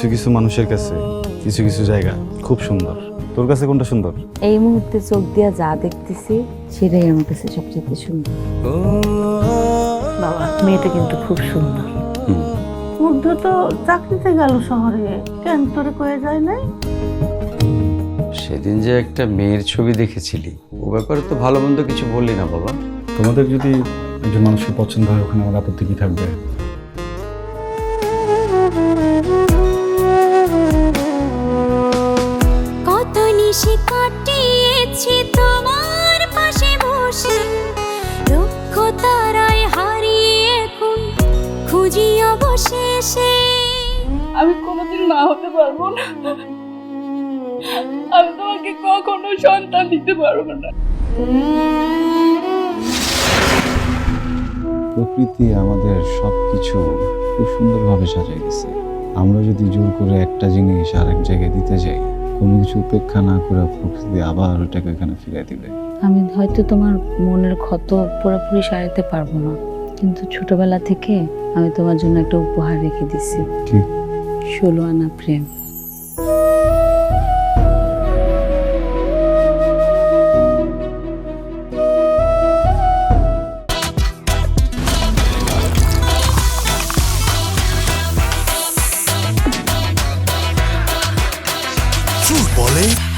কিছু কিছু মানুষের কাছে কিছু কিছু জায়গা খুব সুন্দর। তোর কাছে কোনটা সুন্দর? এই মুহূর্তে চোখ দিয়া যা দেখতেছি সেটাই আমার কাছে সবচেয়ে সুন্দর। বাবা মেয়েটা কিন্তু খুব সুন্দর। মুগ্ধ তো চাকরিতে গেল শহরে কেন তোরে কয়ে যায় নাই? সেদিন যে একটা মেয়ের ছবি দেখেছিলি ও ব্যাপারে তো ভালো মন্দ কিছু বললি না বাবা। তোমাদের যদি একজন মানুষকে পছন্দ হয় ওখানে আমার আপত্তি কি থাকবে? আমি কোনোদিন মা হতে পারব না। আমি তোমাকে কখনো সন্তান দিতে পারব না। প্রকৃতি আমাদের সব কিছু খুব সুন্দরভাবে সাজিয়ে গেছে আমরা যদি জোর করে একটা জিনিস আরেক জায়গায় দিতে যাই কোনো কিছু উপেক্ষা না করে প্রকৃতি আবার ওটাকে এখানে ফিরে দিবে। আমি হয়তো তোমার মনের ক্ষত পুরোপুরি সারাতে পারব না। কিন্তু ছোটবেলা থেকে আমি তোমার জন্য একটা উপহার রেখে দিছি ষোলো আনা প্রেম Football.